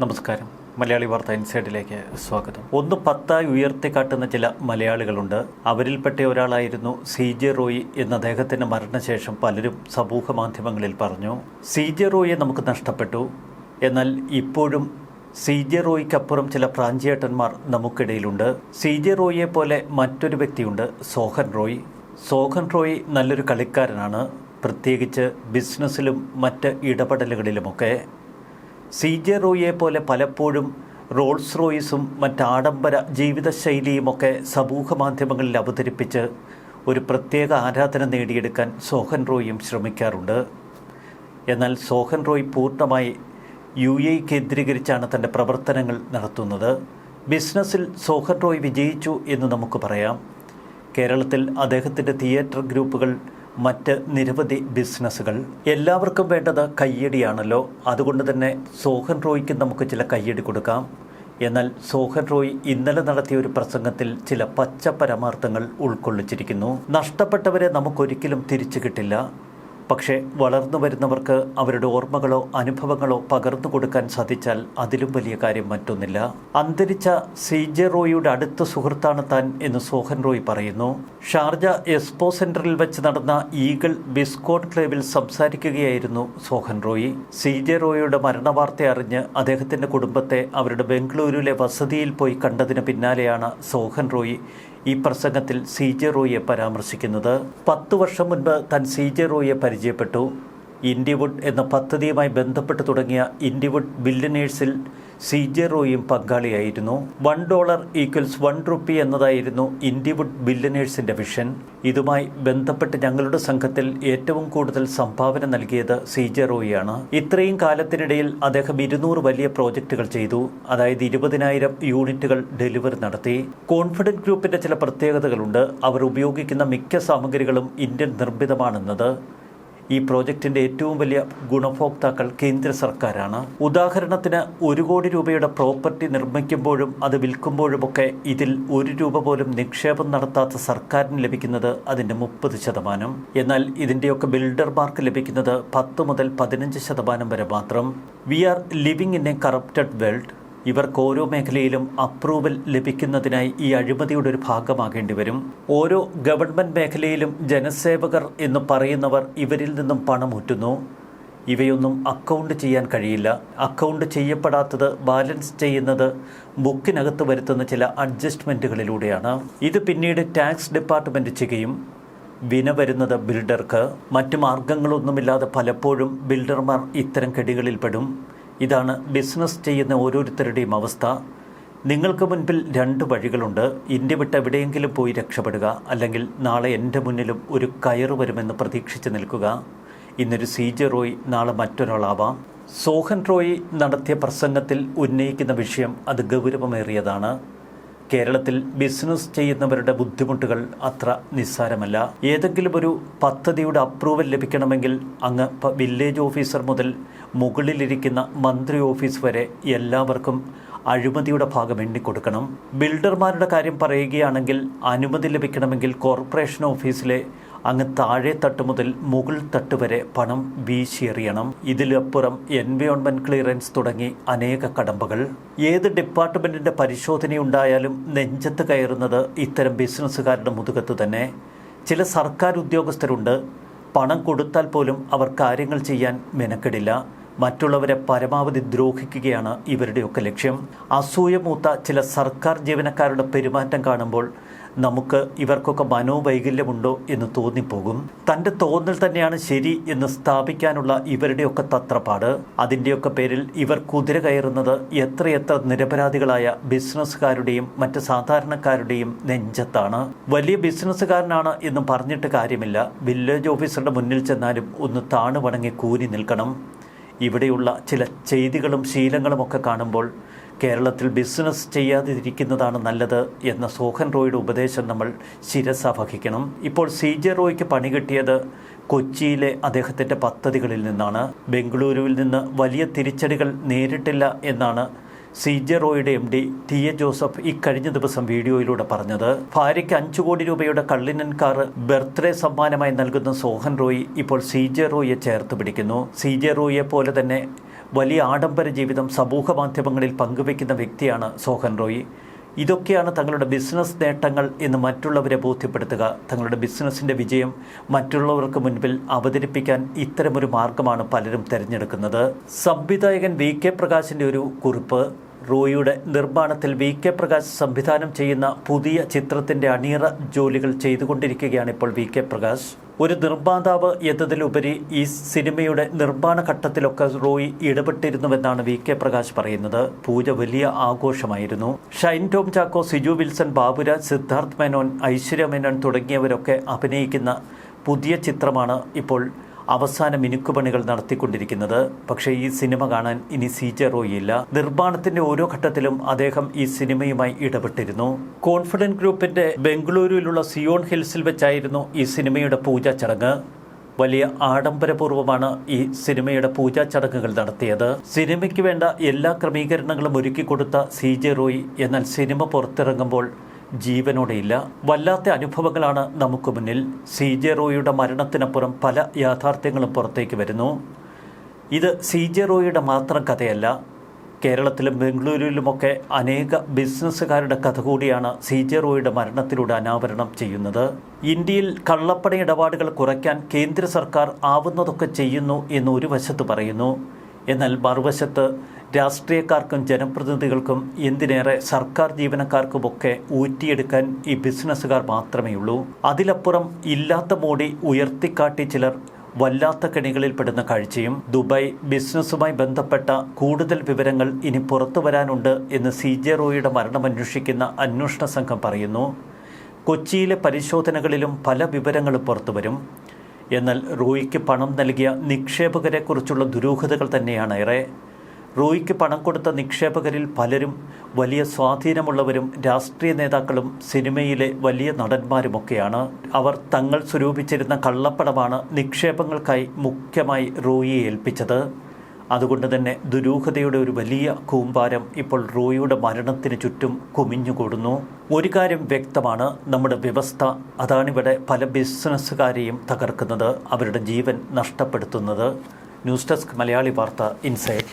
നമസ്കാരം. മലയാളി വാർത്ത ഇൻസൈഡിലേക്ക് സ്വാഗതം. ഒന്ന് പത്തായി ഉയർത്തിക്കാട്ടുന്ന ചില മലയാളികളുണ്ട്. അവരിൽപ്പെട്ട ഒരാളായിരുന്നു സി ജെ റോയി എന്ന അദ്ദേഹത്തിന്റെ മരണശേഷം പലരും സമൂഹ മാധ്യമങ്ങളിൽ പറഞ്ഞു. സി ജെ റോയിയെ നമുക്ക് നഷ്ടപ്പെട്ടു. എന്നാൽ ഇപ്പോഴും സി ജെ റോയിക്കപ്പുറം ചില പ്രാഞ്ചിയേട്ടന്മാർ നമുക്കിടയിലുണ്ട്. സി ജെ റോയിയെ പോലെ മറ്റൊരു വ്യക്തിയുണ്ട് സോഹൻ റോയ്. സോഹൻ റോയ് നല്ലൊരു കളിക്കാരനാണ്. പ്രത്യേകിച്ച് ബിസിനസ്സിലും മറ്റ് ഇടപെടലുകളിലുമൊക്കെ സി ജെ റോയിയെ പോലെ പലപ്പോഴും റോൾസ് റോയിസും മറ്റാഡംബര ജീവിതശൈലിയുമൊക്കെ സമൂഹ മാധ്യമങ്ങളിൽ അവതരിപ്പിച്ച് ഒരു പ്രത്യേക ആരാധന നേടിയെടുക്കാൻ സോഹൻ റോയും ശ്രമിക്കാറുണ്ട്. എന്നാൽ സോഹൻ റോയ് പൂർണമായി യു എ കേന്ദ്രീകരിച്ചാണ് തന്റെ പ്രവർത്തനങ്ങൾ നടത്തുന്നത്. ബിസിനസ്സിൽ സോഹൻ റോയ് വിജയിച്ചു എന്ന് നമുക്ക് പറയാം. കേരളത്തിൽ അദ്ദേഹത്തിന്റെ തിയേറ്റർ ഗ്രൂപ്പുകൾ മറ്റ് നിരവധി ബിസിനസ്സുകൾ. എല്ലാവർക്കും വേണ്ടത് കയ്യടിയാണല്ലോ. അതുകൊണ്ട് തന്നെ സോഹൻ റോയ്ക്ക് നമുക്ക് ചില കയ്യടി കൊടുക്കാം. എന്നാൽ സോഹൻ റോയ് ഇന്നലെ നടത്തിയ ഒരു പ്രസംഗത്തിൽ ചില പച്ച പരമാർത്ഥങ്ങൾ ഉൾക്കൊള്ളിച്ചിരിക്കുന്നു. നഷ്ടപ്പെട്ടവരെ നമുക്കൊരിക്കലും തിരിച്ചു കിട്ടില്ല. പക്ഷേ വളർന്നു വരുന്നവർക്ക് അവരുടെ ഓർമ്മകളോ അനുഭവങ്ങളോ പകർന്നു കൊടുക്കാൻ സാധിച്ചാൽ അതിലും വലിയ കാര്യം മറ്റൊന്നില്ല. അന്തരിച്ച സി ജെ റോയിയുടെ അടുത്ത സുഹൃത്താണ് താൻ എന്ന് സോഹൻ റോയ് പറയുന്നു. ഷാർജ എക്സ്പോ സെന്ററിൽ വെച്ച് നടന്ന ഈഗിൾ ബിസ്കോട്ട് ക്ലബിൽ സംസാരിക്കുകയായിരുന്നു സോഹൻ റോയി. സി ജെ റോയിയുടെ മരണവാർത്ത അറിഞ്ഞ് അദ്ദേഹത്തിന്റെ കുടുംബത്തെ അവരുടെ ബംഗളൂരുവിലെ വസതിയിൽ പോയി കണ്ടതിന് പിന്നാലെയാണ് സോഹൻ റോയി ഈ പ്രസംഗത്തിൽ സി ജെ റോയിയെ പരാമർശിക്കുന്നത്. പത്തു വർഷം മുൻപ് താൻ സി ജെ റോയിയെ പരിചയപ്പെട്ടു. ഇൻഡിവുഡ് എന്ന പദ്ധതിയുമായി ബന്ധപ്പെട്ട് തുടങ്ങിയ ഇൻഡിവുഡ് ബില്യനേഴ്സിൽ സി ജെ റോയും പങ്കാളിയായിരുന്നു. One dollar equals one rupee എന്നതായിരുന്നു ഇൻഡിവുഡ് ബില്യനേഴ്സിന്റെ വിഷൻ. ഇതുമായി ബന്ധപ്പെട്ട് ഞങ്ങളുടെ സംഘത്തിൽ ഏറ്റവും കൂടുതൽ സംഭാവന നൽകിയത് സി ജെ റോയിയാണ്. ഇത്രയും കാലത്തിനിടയിൽ അദ്ദേഹം ഇരുന്നൂറ് വലിയ പ്രോജക്റ്റുകൾ ചെയ്തു. അതായത് ഇരുപതിനായിരം യൂണിറ്റുകൾ ഡെലിവറി നടത്തി. കോൺഫിഡന്റ് ഗ്രൂപ്പിന്റെ ചില പ്രത്യേകതകളുണ്ട്. അവർ ഉപയോഗിക്കുന്ന മിക്ക സാമഗ്രികളും ഇന്ത്യൻ നിർമ്മിതമാണെന്നത് ഈ പ്രോജക്റ്റിന്റെ ഏറ്റവും വലിയ ഗുണഭോക്താക്കൾ കേന്ദ്ര സർക്കാരാണ്. ഉദാഹരണത്തിന് ഒരു കോടി രൂപയുടെ പ്രോപ്പർട്ടി നിർമ്മിക്കുമ്പോഴും അത് വിൽക്കുമ്പോഴുമൊക്കെ ഇതിൽ ഒരു രൂപ പോലും നിക്ഷേപം നടത്താത്ത സർക്കാരിന് ലഭിക്കുന്നത് അതിന്റെ മുപ്പത് ശതമാനം. എന്നാൽ ഇതിന്റെയൊക്കെ ബിൽഡർമാർക്ക് ലഭിക്കുന്നത് പത്ത് മുതൽ പതിനഞ്ച് ശതമാനം വരെ മാത്രം. We are living in a corrupted world ഇവർക്ക് ഓരോ മേഖലയിലും അപ്രൂവൽ ലഭിക്കുന്നതിനായി ഈ അഴിമതിയുടെ ഒരു ഭാഗമാകേണ്ടി വരും. ഓരോ ഗവൺമെന്റ് മേഖലയിലും ജനസേവകർ എന്ന് പറയുന്നവർ ഇവരിൽ നിന്നും പണം ഊറ്റുന്നു ഇവയൊന്നും അക്കൗണ്ട് ചെയ്യാൻ കഴിയില്ല. അക്കൗണ്ട് ചെയ്യപ്പെടാത്തത് ബാലൻസ് ചെയ്യുന്നത് ബുക്കിനകത്ത് വരുത്തുന്ന ചില അഡ്ജസ്റ്റ്മെന്റുകളിലൂടെയാണ് ഇത് പിന്നീട് ടാക്സ് ഡിപ്പാർട്ട്മെന്റ് ചെയ്യും വിന വരുന്നത് ബിൽഡർക്ക് മറ്റു മാർഗങ്ങളൊന്നുമില്ലാതെ പലപ്പോഴും ബിൽഡർമാർ ഇത്തരം കെടികളിൽപ്പെടും. ഇതാണ് ബിസിനസ് ചെയ്യുന്ന ഓരോരുത്തരുടെയും അവസ്ഥ. നിങ്ങൾക്ക് മുൻപിൽ രണ്ട് വഴികളുണ്ട്. ഇന്ത്യ വിട്ട് എവിടെയെങ്കിലും പോയി രക്ഷപ്പെടുക അല്ലെങ്കിൽ നാളെ എന്റെ മുന്നിലും ഒരു കയറ് വരുമെന്ന് പ്രതീക്ഷിച്ച് നിൽക്കുക. ഇന്നൊരു സി ജെ റോയ് നാളെ മറ്റൊരാളാവാം. സോഹൻ റോയ് നടത്തിയ പ്രസംഗത്തിൽ ഉന്നയിക്കുന്ന വിഷയം അത് ഗൗരവമേറിയതാണ്. കേരളത്തിൽ ബിസിനസ് ചെയ്യുന്നവരുടെ ബുദ്ധിമുട്ടുകൾ അത്ര നിസ്സാരമല്ല. ഏതെങ്കിലും ഒരു പദ്ധതിയുടെ അപ്രൂവൽ ലഭിക്കണമെങ്കിൽ അങ്ങ് വില്ലേജ് ഓഫീസർ മുതൽ മുകളിലിരിക്കുന്ന മന്ത്രി ഓഫീസ് വരെ എല്ലാവർക്കും അഴിമതിയുടെ ഭാഗം എണ്ണിക്കൊടുക്കണം. ബിൽഡർമാരുടെ കാര്യം പറയുകയാണെങ്കിൽ അനുമതി ലഭിക്കണമെങ്കിൽ കോർപ്പറേഷൻ ഓഫീസിലെ അങ്ങ് താഴെ തട്ട് മുതൽ മുകൾ തട്ട് വരെ പണം വീശിയെറിയണം. ഇതിലപ്പുറം എൻവയോൺമെന്റ് ക്ലിയറൻസ് തുടങ്ങി അനേക കടമ്പകൾ. ഏത് ഡിപ്പാർട്ട്മെന്റിന്റെ പരിശോധനയുണ്ടായാലും നെഞ്ചത്ത് കയറുന്നത് ഇത്തരം ബിസിനസ്സുകാരുടെ മുതുകത്ത് തന്നെ. ചില സർക്കാർ ഉദ്യോഗസ്ഥരുണ്ട്. പണം കൊടുത്താൽ പോലും അവർ കാര്യങ്ങൾ ചെയ്യാൻ മെനക്കെടില്ല. മറ്റുള്ളവരെ പരമാവധി ദ്രോഹിക്കുകയാണ് ഇവരുടെയൊക്കെ ലക്ഷ്യം. അസൂയമൂത്ത ചില സർക്കാർ ജീവനക്കാരുടെ പെരുമാറ്റം കാണുമ്പോൾ നമുക്ക് ഇവർക്കൊക്കെ മനോവൈകല്യമുണ്ടോ എന്ന് തോന്നിപ്പോകും. തന്റെ തോന്നൽ തന്നെയാണ് ശരി എന്ന് സ്ഥാപിക്കാനുള്ള ഇവരുടെയൊക്കെ തത്രപ്പാട്. അതിന്റെയൊക്കെ പേരിൽ ഇവർ കുതിര കയറുന്നത് എത്രയെത്ര നിരപരാധികളായ ബിസിനസ്സുകാരുടെയും മറ്റ് സാധാരണക്കാരുടെയും നെഞ്ചത്താണ്. വലിയ ബിസിനസ്സുകാരനാണ് എന്ന് പറഞ്ഞിട്ട് കാര്യമില്ല. വില്ലേജ് ഓഫീസറുടെ മുന്നിൽ ചെന്നാലും ഒന്ന് താണു വണങ്ങി കൂനി നിൽക്കണം. ഇവിടെയുള്ള ചില ചെയ്തികളും ശീലങ്ങളുമൊക്കെ കാണുമ്പോൾ കേരളത്തിൽ ബിസിനസ് ചെയ്യാതിരിക്കുന്നതാണ് നല്ലത് എന്ന സോഹൻ റോയുടെ ഉപദേശം നമ്മൾ ശിരസ വഹിക്കണം. ഇപ്പോൾ സി ജെ റോയ്ക്ക് പണി കിട്ടിയത് കൊച്ചിയിലെ അദ്ദേഹത്തിന്റെ പദ്ധതികളിൽ നിന്നാണ്. ബംഗളൂരുവിൽ നിന്ന് വലിയ തിരിച്ചടികൾ നേരിട്ടില്ല എന്നാണ് C J റോയുടെ M D T A Joseph ഇക്കഴിഞ്ഞ ദിവസം വീഡിയോയിലൂടെ പറഞ്ഞത്. ഭാര്യയ്ക്ക് അഞ്ചു കോടി രൂപയുടെ കള്ളിനൻ കാർ ബർത്ത്ഡേ സമ്മാനമായി നൽകുന്ന സോഹൻ റോയ് ഇപ്പോൾ സി ജെ റോയെ ചേർത്ത് പിടിക്കുന്നു. സി ജെ റോയെ പോലെ തന്നെ വലിയ ആഡംബര ജീവിതം സമൂഹ മാധ്യമങ്ങളിൽ പങ്കുവയ്ക്കുന്ന വ്യക്തിയാണ് സോഹൻ റോയി. ഇതൊക്കെയാണ് തങ്ങളുടെ ബിസിനസ് നേട്ടങ്ങൾ എന്ന് മറ്റുള്ളവരെ ബോധ്യപ്പെടുത്തുക. തങ്ങളുടെ ബിസിനസ്സിന്റെ വിജയം മറ്റുള്ളവർക്ക് മുൻപിൽ അവതരിപ്പിക്കാൻ ഇത്തരമൊരു മാർഗമാണ് പലരും തിരഞ്ഞെടുക്കുന്നത്. സംവിധായകൻ വി കെ പ്രകാശിന്റെ ഒരു കുറിപ്പ്. റോയിയുടെ നിർമ്മാണത്തിൽ വി കെ പ്രകാശ് സംവിധാനം ചെയ്യുന്ന പുതിയ ചിത്രത്തിന്റെ അണിയറ ജോലികൾ ചെയ്തുകൊണ്ടിരിക്കുകയാണ് ഇപ്പോൾ വി കെ പ്രകാശ്. ഒരു നിർമ്മാതാവ് എന്നതിലുപരി ഈ സിനിമയുടെ നിർമ്മാണ ഘട്ടത്തിലൊക്കെ റോയി ഇടപെട്ടിരുന്നുവെന്നാണ് വി കെ പ്രകാശ് പറയുന്നത്. പൂജ വലിയ ആഘോഷമായിരുന്നു. ഷൈൻ ടോം ചാക്കോ സിജു വിൽസൺ ബാബുരാജ് സിദ്ധാർത്ഥ് മേനോൻ ഐശ്വര്യ മേനോൻ തുടങ്ങിയവരൊക്കെ അഭിനയിക്കുന്ന പുതിയ ചിത്രമാണ് ഇപ്പോൾ അവസാന മിനുക്കുപണികൾ നടത്തിക്കൊണ്ടിരിക്കുന്നത്. പക്ഷേ ഈ സിനിമ കാണാൻ ഇനി സി ജെ റോയി ഇല്ല നിർമ്മാണത്തിന്റെ ഓരോ ഘട്ടത്തിലും അദ്ദേഹം ഈ സിനിമയുമായി ഇടപെട്ടിരുന്നു. കോൺഫിഡന്റ് ഗ്രൂപ്പിന്റെ ബംഗളൂരുവിലുള്ള സിയോൺ ഹിൽസിൽ വെച്ചായിരുന്നു ഈ സിനിമയുടെ പൂജാ ചടങ്ങ്. വലിയ ആഡംബരപൂർവമാണ് ഈ സിനിമയുടെ പൂജാ ചടങ്ങുകൾ നടത്തിയത്. സിനിമയ്ക്ക് വേണ്ട എല്ലാ ക്രമീകരണങ്ങളും ഒരുക്കി കൊടുത്ത സി ജെ റോയി എന്നാൽ സിനിമ പുറത്തിറങ്ങുമ്പോൾ ജീവനോടെയില്ല വല്ലാത്ത അനുഭവങ്ങളാണ് നമുക്ക് മുന്നിൽ. സി ജെ റോയിയുടെ മരണത്തിനപ്പുറം പല യാഥാർത്ഥ്യങ്ങളും പുറത്തേക്ക് വരുന്നു. ഇത് സി ജെ റോയിയുടെ മാത്രം കഥയല്ല. കേരളത്തിലും ബംഗളൂരുവിലുമൊക്കെ അനേക ബിസിനസ്സുകാരുടെ കഥ കൂടിയാണ് സി ജെ റോയിയുടെ മരണത്തിലൂടെ അനാവരണം ചെയ്യുന്നത്. ഇന്ത്യയിൽ കള്ളപ്പണ ഇടപാടുകൾ കുറയ്ക്കാൻ കേന്ദ്ര സർക്കാർ ആവുന്നതൊക്കെ ചെയ്യുന്നു എന്ന് ഒരു വശത്ത് പറയുന്നു. എന്നാൽ മറുവശത്ത് രാഷ്ട്രീയക്കാർക്കും ജനപ്രതിനിധികൾക്കും എന്തിനേറെ സർക്കാർ ജീവനക്കാർക്കുമൊക്കെ ഊറ്റിയെടുക്കാൻ ഈ ബിസിനസ്സുകാർ മാത്രമേ ഉള്ളൂ അതിലപ്പുറം ഇല്ലാത്ത മോടി ഉയർത്തിക്കാട്ടി ചിലർ വല്ലാത്ത കെണികളിൽ പെടുന്ന കാഴ്ചയും ദുബായ് ബിസിനസ്സുമായി ബന്ധപ്പെട്ട കൂടുതൽ വിവരങ്ങൾ ഇനി പുറത്തു വരാനുണ്ട് എന്ന് സി ജെ റോയിയുടെ മരണമന്വേഷിക്കുന്ന അന്വേഷണ സംഘം പറയുന്നു. കൊച്ചിയിലെ പരിശോധനകളിലും പല വിവരങ്ങളും പുറത്തുവരും എന്നാൽ റൂയിക്ക് പണം നൽകിയ നിക്ഷേപകരെക്കുറിച്ചുള്ള ദുരൂഹതകൾ തന്നെയാണ് ഏറെ. റൂയിക്ക് പണം കൊടുത്ത നിക്ഷേപകരിൽ പലരും വലിയ സ്വാധീനമുള്ളവരും രാഷ്ട്രീയ നേതാക്കളും സിനിമയിലെ വലിയ നടന്മാരുമൊക്കെയാണ്. അവർ തങ്ങൾ സ്വരൂപിച്ചിരുന്ന കള്ളപ്പണമാണ് നിക്ഷേപങ്ങൾക്കായി മുഖ്യമായി റോയിയെ ഏൽപ്പിച്ചത്. അതുകൊണ്ട് തന്നെ ദുരൂഹതയുടെ ഒരു വലിയ കൂമ്പാരം ഇപ്പോൾ റോയിയുടെ മരണത്തിന് ചുറ്റും കുമിഞ്ഞുകൂടുന്നു. ഒരു കാര്യം വ്യക്തമാണ് നമ്മുടെ വ്യവസ്ഥ അതാണിവിടെ പല ബിസിനസ്സുകാരെയും തകർക്കുന്നത് അവരുടെ ജീവൻ നഷ്ടപ്പെടുത്തുന്നത്. News desk Malayali Vartha insight.